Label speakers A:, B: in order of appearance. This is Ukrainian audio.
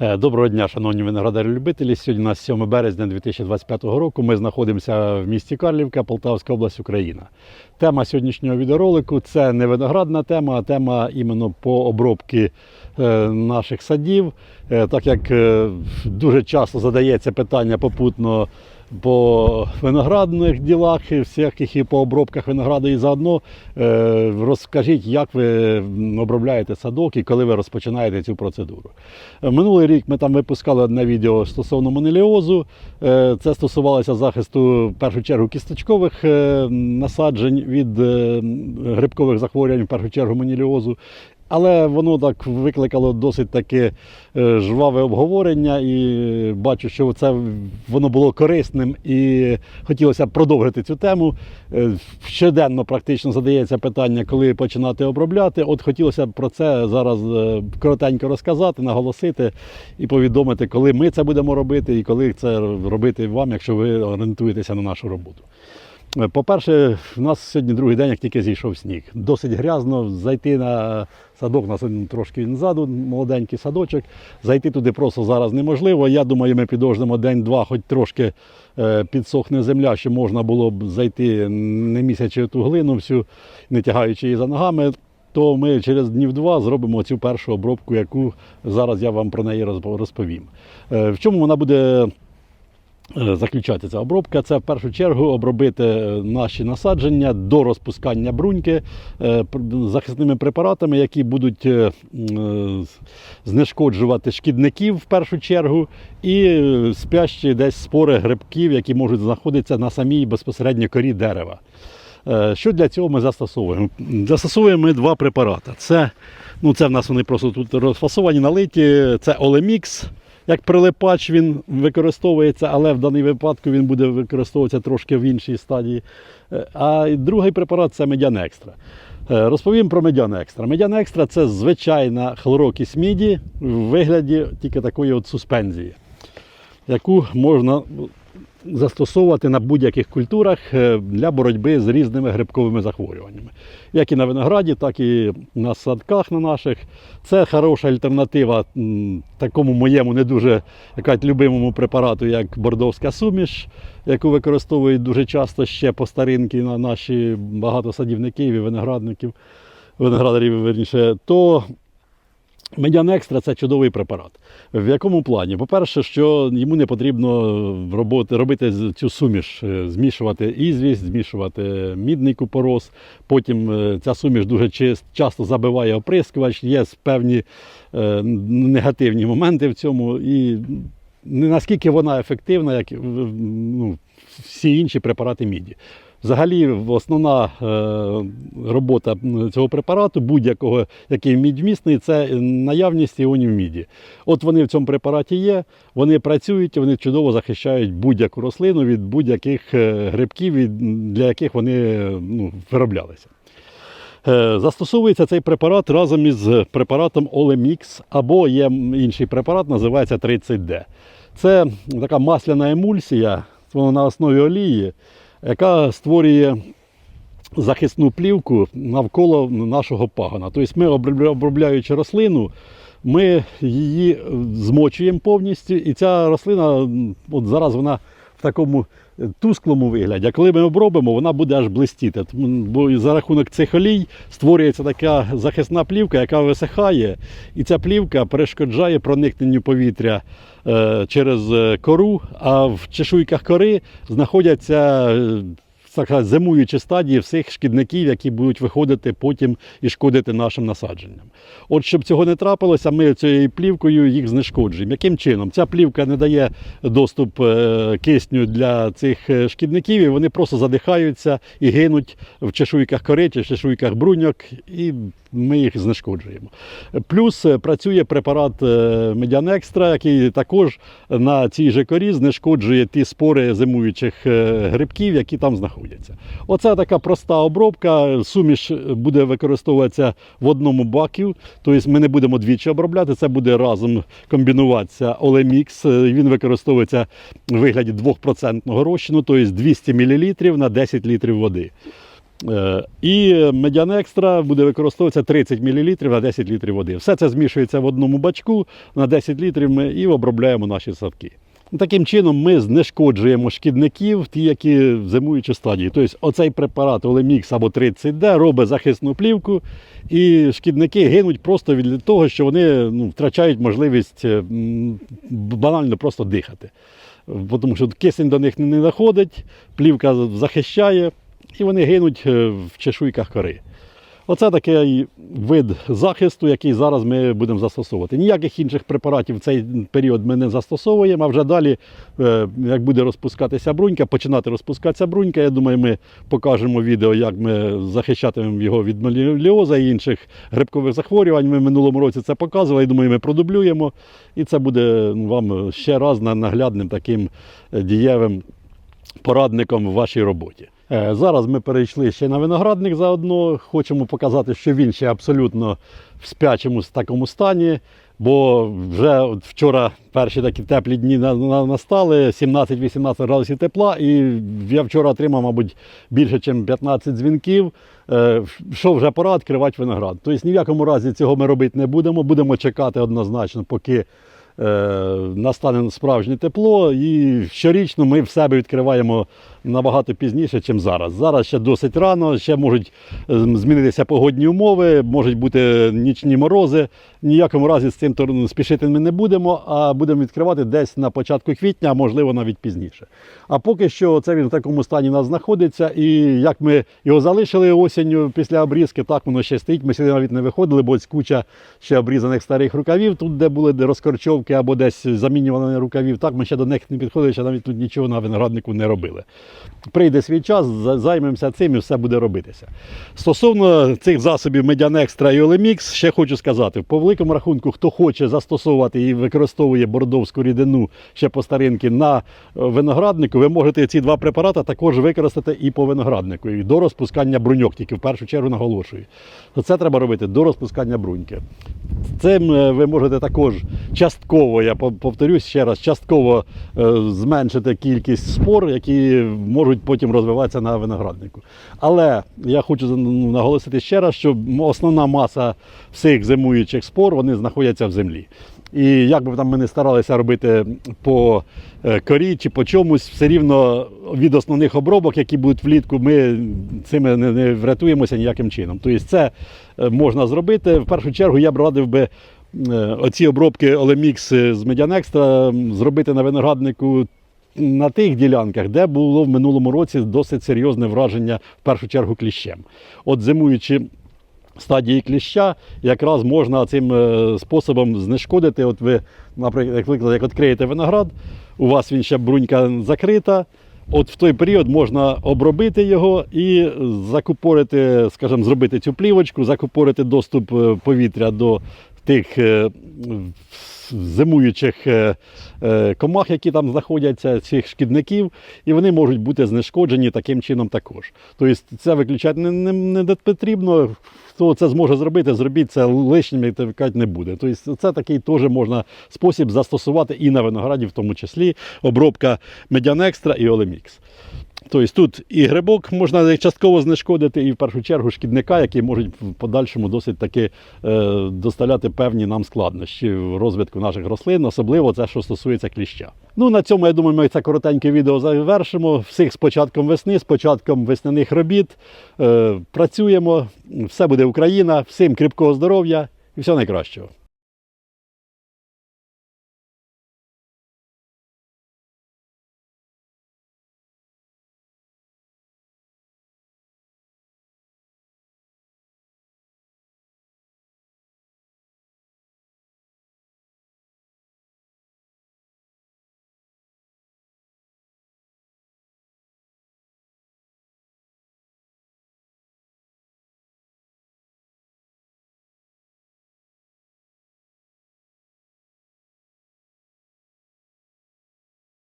A: Е, Доброго дня, шановні виноградарі-любителі. Сьогодні у нас 7 березня 2025 року. Ми знаходимося в місті Карлівка, Полтавська область, Україна. Тема сьогоднішнього відеоролику це не виноградна тема, а тема іменно по обробці е, наших садів. Е, Так як дуже часто задається питання попутно по виноградних ділах, і всяких і по обробках винограду і заодно е, розкажіть, як ви обробляєте садок і коли ви розпочинаєте цю процедуру. Е, Минулий рік ми там випускали одне відео стосовно монеліозу. Е, Це стосувалося захисту в першу чергу кісточкових насаджень від грибкових захворювань, в першу чергу монеліозу. Але воно так викликало досить таке е, жваве обговорення, і бачу, що це воно було корисним і хотілося продовжити цю тему. Е, Щоденно практично задається питання, коли починати обробляти. От хотілося про це зараз е, коротенько розказати, наголосити і повідомити, коли ми це будемо робити і коли це робити вам, якщо ви орієнтуєтеся на нашу роботу. Е, По-перше, в нас сьогодні другий день, як тільки зійшов сніг. Досить грязно зайти на садок, у нас він трошки ззаду, молоденький садочок. Зайти туди просто зараз неможливо. Я думаю, ми підождемо день-два, хоч трошки е, підсохне земля, що можна було б зайти, не місячи ту глину всю, не тягаючи її за ногами. То ми через днів два зробимо цю першу обробку, яку зараз я вам про неї розп- розповім. Е, В чому вона буде Е, заключати ця обробка. Це в першу чергу обробити е, наші насадження до розпускання бруньки е, захисними препаратами, які будуть знешкоджувати шкідників в першу чергу, і спящі десь спори грибків, які можуть знаходитися на самій безпосередньо корі дерева. Що для цього ми застосовуємо? Застосовуємо ми два препарати. Це, ну, це в нас вони просто тут розфасовані, налиті. Це Олемікс. Як прилипач він використовується, але в даний випадку він буде використовуватися трошки в іншій стадії. Е, А другий препарат це Медян Екстра. Е, Розповім про Медян Екстра. Медян Екстра це звичайна хлорокість міді в вигляді тільки такої от суспензії, яку можна застосовувати на будь-яких культурах е, для боротьби з різними грибковими захворюваннями. Як і на винограді, так і на садках на наших. Це хороша альтернатива такому моєму не дуже любимому препарату, як бордовська суміш, яку використовують дуже часто ще по старинки на наші багато садівників і виноградників, виноградарів, верніше, то Медян екстра це чудовий препарат. В якому плані? По-перше, що йому не потрібно роботи, робити цю суміш, е, змішувати ізвість, змішувати мідний купорос. Потім е, ця суміш дуже часто забиває оприскувач, є певні е, негативні моменти в цьому. І не наскільки вона ефективна, як ну, всі інші препарати міді. Взагалі, основна е, робота цього препарату, будь-якого, який мідьмісний, це наявність іонів міді. От вони в цьому препараті є, вони працюють, вони чудово захищають будь-яку рослину від будь-яких е, грибків, для яких вони ну, вироблялися. Е, Застосовується цей препарат разом із препаратом Олемікс, або є інший препарат, називається 30D. Це така масляна емульсія, вона на основі олії, яка створює захисну плівку навколо нашого пагона. Тобто ми, обробляючи рослину, ми її змочуємо повністю, і ця рослина, от зараз вона такому е, тусклому вигляді. А коли ми обробимо, вона буде аж блистіти. Бо за рахунок цих олій створюється така захисна плівка, яка висихає, і ця плівка перешкоджає проникненню повітря е, через е, кору, а в чешуйках кори знаходяться. Так зимуючі стадії всіх шкідників, які будуть виходити потім і шкодити нашим насадженням. От щоб цього не трапилося, ми цією плівкою їх знешкоджуємо. Яким чином? Ця плівка не дає доступ е, кисню для цих е, шкідників, і вони просто задихаються і гинуть в чешуйках кори чи чешуйках бруньок, і ми їх знешкоджуємо. Плюс е, працює препарат е, Медян Екстра, який також на цій же корі знешкоджує ті спори зимуючих грибків, які там знаходяться. Оце така проста обробка. Суміш буде використовуватися в одному баку, тобто ми не будемо двічі обробляти, це буде разом комбінуватися Олемікс. Він використовується в вигляді 2% розчину, тобто 200 мл на 10 літрів води. Е, І медян екстра буде використовуватися 30 мл на 10 літрів води. Все це змішується в одному бачку на 10 літрів ми і обробляємо наші садки. Таким чином ми знешкоджуємо шкідників, ті, які в зимуючій стадії. Тобто оцей препарат Олемікс або 30D робить захисну плівку, і шкідники гинуть просто від того, що вони ну, втрачають можливість е, банально просто дихати. Тому що кисень до них не доходить, плівка захищає, і вони гинуть е, в чешуйках кори. Оце такий вид захисту, який зараз ми будемо застосовувати. Ніяких інших препаратів в цей період ми не застосовуємо, а вже далі, е, як буде розпускатися брунька, починати розпускатися брунька, я думаю, ми покажемо відео, як ми захищатимемо його від маліоза і інших грибкових захворювань. Ми в минулому році це показували, я думаю, ми продублюємо. І це буде ну, вам ще раз на- наглядним таким е, дієвим порадником в вашій роботі. Е, Зараз ми перейшли ще на виноградник заодно. Хочемо показати, що він ще абсолютно в спячому такому стані. Бо вже вчора перші такі теплі дні на- на- настали, 17-18 градусів тепла, і я вчора отримав, мабуть, більше, ніж 15 дзвінків, е, що вже пора відкривати виноград. Тобто ні в якому разі цього ми робити не будемо. Будемо чекати однозначно, поки настане справжнє тепло. І щорічно ми в себе відкриваємо набагато пізніше, ніж зараз. Зараз ще досить рано, ще можуть е, змінитися погодні умови, можуть бути нічні морози. Ніякому разі з цим спішити ми не будемо, а будемо відкривати десь на початку квітня, а можливо навіть пізніше. А поки що це він в такому стані у нас знаходиться. І як ми його залишили осінню після обрізки, так воно ще стоїть. Ми сюди навіть не виходили, бо куча ще обрізаних старих рукавів, тут, де були де розкорчовки або десь замінювання рукавів. Так ми ще до них не підходили, ще навіть тут нічого на винограднику не робили. Прийде свій час, займемося цим і все буде робитися. Стосовно цих засобів Медян Екстра і Олемікс, ще хочу сказати: по великому рахунку, хто хоче застосовувати і використовує бордовську рідину ще по старинки на е, винограднику, ви можете ці два препарати також використати і по винограднику, і до розпускання бруньок, тільки в першу чергу наголошую. Це треба робити до розпускання бруньки. Цим е, ви можете також частково, я повторюсь ще раз, частково е, зменшити кількість спор, які можуть потім розвиватися на винограднику. Але я хочу ну, наголосити ще раз, що основна маса всіх зимуючих спор вони знаходяться в землі. І як би там ми не старалися робити по е, корі чи по чомусь, все рівно від основних обробок, які будуть влітку, ми цими не, врятуємося ніяким чином. Тобто це е, можна зробити. В першу чергу я б радив би оці обробки Олемікс з Медіанекстра зробити на винограднику на тих ділянках, де було в минулому році досить серйозне враження, в першу чергу, кліщем. От зимуючи стадії кліща, якраз можна цим е, способом знешкодити. От ви, наприклад, як відкриєте виноград, у вас він ще брунька закрита. От в той період можна обробити його і закупорити, скажімо, зробити цю плівочку, закупорити доступ е, повітря до тих е, зимуючих е, е, комах, які там знаходяться, цих шкідників, і вони можуть бути знешкоджені таким чином також. Тобто це виключати не, не, не потрібно. Хто це зможе зробити, зробіть це лишнім, як кажуть, не буде. Тобто це такий теж можна спосіб застосувати і на винограді, в тому числі обробка Медян Екстра і Олемікс. Тобто тут і грибок можна частково знешкодити, і в першу чергу шкідника, які можуть в подальшому досить таки е, доставляти певні нам складнощі в розвитку наших рослин, особливо це, що стосується кліща. Ну на цьому я думаю, ми це коротеньке відео завершимо. Всіх з початком весни, з початком весняних робіт. Е, працюємо, все буде Україна, всім кріпкого здоров'я і всього найкращого.